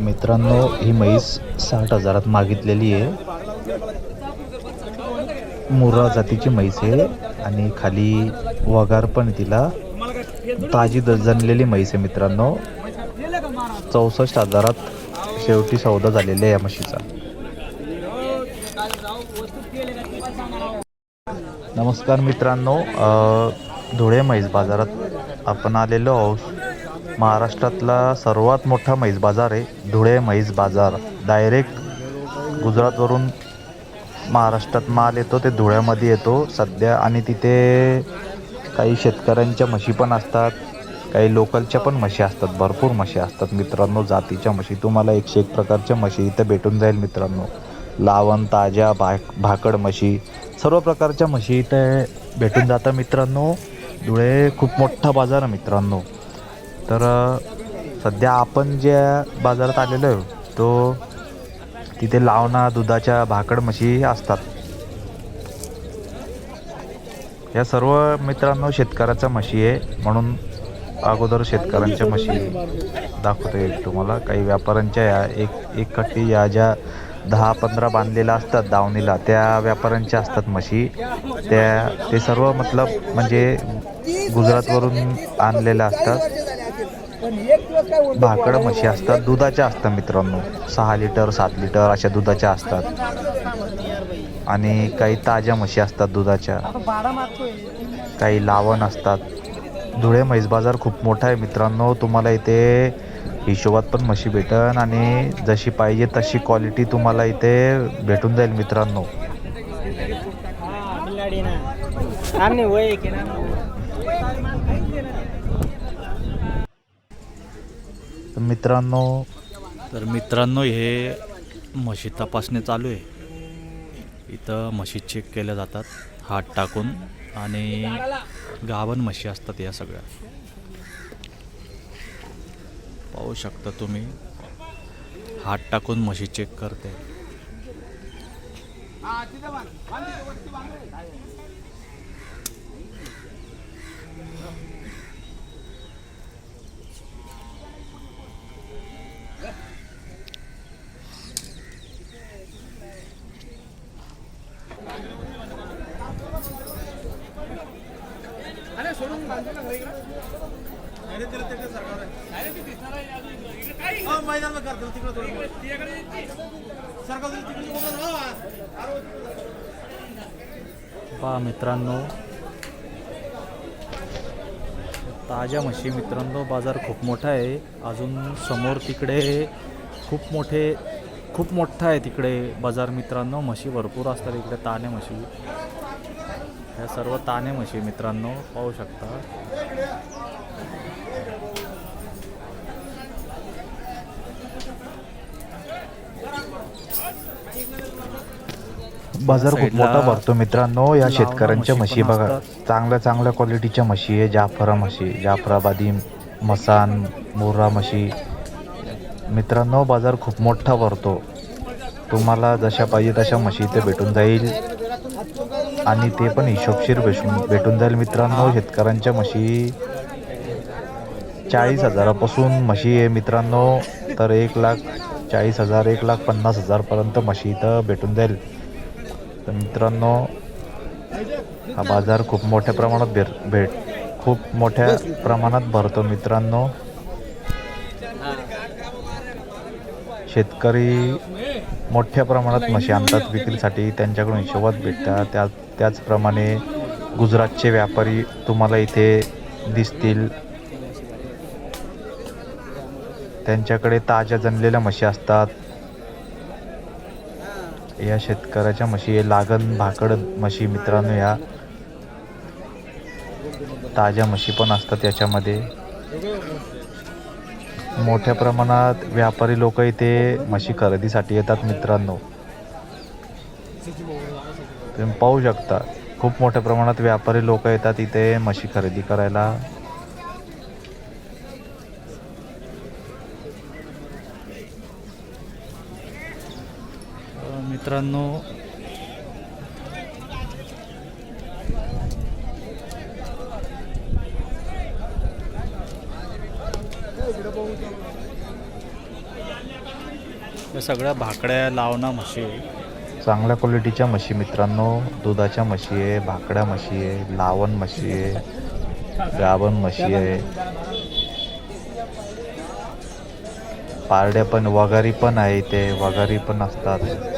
मित्रांनो ही म्हैस साठ हजारात मागितलेली आहे. मुर्रा जातीची म्हैस आहे आणि खाली वगार पण तिला. ताजी द- जनलेली म्हैस आहे मित्रांनो. चौसष्ट हजारात शेवटी सौदा झालेला आहे या म्हशीचा. नमस्कार मित्रांनो धुळे म्हैस बाजारात आपण आलेलो आहोत. महाराष्ट्रातला सर्वात मोठा म्हैस बाजार आहे धुळे म्हैस बाजार. डायरेक्ट गुजरातवरून महाराष्ट्रात माल येतो ते धुळ्यामध्ये येतो. सध्या आणि तिथे काही शेतकऱ्यांच्या म्हशी पण असतात काही लोकलच्या पण म्हशी असतात भरपूर म्हशी असतात. मित्रांनो जातीच्या म्हशी तुम्हाला एकशे एक प्रकारच्या म्हशी इथं भेटून जाईल मित्रांनो. लावण ताज्या भा भाकड म्हशी सर्व प्रकारच्या म्हशी इथे भेटून जातात मित्रांनो. धुळे खूप मोठा बाजार आहे मित्रांनो. तर सध्या आपण ज्या बाजारात आलेलो आहे तो तिथे लावणा दुधाच्या भाकड म्हशी असतात. या सर्व मित्रांनो शेतकऱ्याचा म्हशी आहे म्हणून अगोदर शेतकऱ्यांच्या म्हशी दाखवता येईल तुम्हाला. काही व्यापाऱ्यांच्या या एक एक कट्टी या ज्या दहा पंधरा बांधलेल्या असतात दावणीला. त्या व्यापाऱ्यांच्या असतात म्हशी. त्या ते सर्व मतलब म्हणजे गुजरातवरून आणलेल्या असतात. भाकड म्हशी असतात दुधाच्या असतात मित्रांनो. सहा लिटर सात लिटर अशा दुधाच्या असतात. आणि काही ताज्या म्हशी असतात दुधाच्या. काही लावण असतात. धुळे म्हैस बाजार खूप मोठा आहे मित्रांनो. तुम्हाला इथे हिशोबात पण म्हशी भेटन आणि जशी पाहिजे तशी क्वालिटी तुम्हाला इथे भेटून जाईल मित्रांनो. मित्रांनो तर मित्रांनो हे म्हशी तपासणी चालू आहे. इथं म्हशी चेक केल्या जातात हात टाकून आणि गाभण म्हशी असतात या सगळ्या. पाहू शकता तुम्ही. हात टाकून म्हशी चेक करते. पहा मित्रांनो. ताज्या म्हशी मित्रांनो बाजार खूप मोठा आहे. अजून समोर तिकडे खूप मोठे खूप मोठा आहे तिकडे बाजार मित्रांनो. म्हशी भरपूर असतात इकडे ताने म्हशी. ह्या सर्व ताने म्हशी मित्रांनो पाहू शकता. बाजार खूप मोठा भरतो मित्रांनो. या शेतकऱ्यांच्या म्हशी बघा. चांगल्या चांगल्या क्वालिटीच्या म्हशी आहे. जाफरा म्हशी जाफराबादी मसान मोर्रा म्हशी मित्रांनो बाजार खूप मोठा भरतो. तुम्हाला जशा पाहिजे तशा म्हशी इथे भेटून जाईल. आणि ते पण हिशोबशीर भेटून भेटून जाईल मित्रांनो. शेतकऱ्यांच्या म्हशी चाळीस हजारापासून म्हशी आहे मित्रांनो. तर एक लाख चाळीस हजार एक लाख पन्नास हजारपर्यंत म्हशी इथं भेटून जाईल. तर मित्रांनो हा बाजार खूप मोठ्या प्रमाणात भेट भेट खूप मोठ्या प्रमाणात भरतो मित्रांनो. शेतकरी मोठ्या प्रमाणात म्हशी आणतात विक्रीसाठी त्यांच्याकडून हिशोबात भेटतात. त्या त्याचप्रमाणे गुजरातचे व्यापारी तुम्हाला इथे दिसतील. त्यांच्याकडे ताज्या जनलेल्या म्हशी असतात. या शेतकऱ्याच्या म्हशी हे लागण भाकड म्हशी मित्रांनो या ताज्या म्हशी पण असतात याच्यामध्ये. मोठ्या प्रमाणात व्यापारी लोक इथे म्हशी खरेदीसाठी येतात मित्रांनो. तुम्ही पाहू शकता खूप मोठ्या प्रमाणात व्यापारी लोक येतात इथे म्हशी खरेदी करायला. मित्रांनो. या सगळ्या भाकड्या लावणा म्हशी. चांगल्या क्वालिटीच्या म्हशी मित्रांनो. दुधाच्या म्हशी आहे भाकड्या म्हशी आहे लावण म्हशी आहे गाभण म्हशी आहे. पारड्या पण वगारी पण आहे इथे. वगारी पण असतात.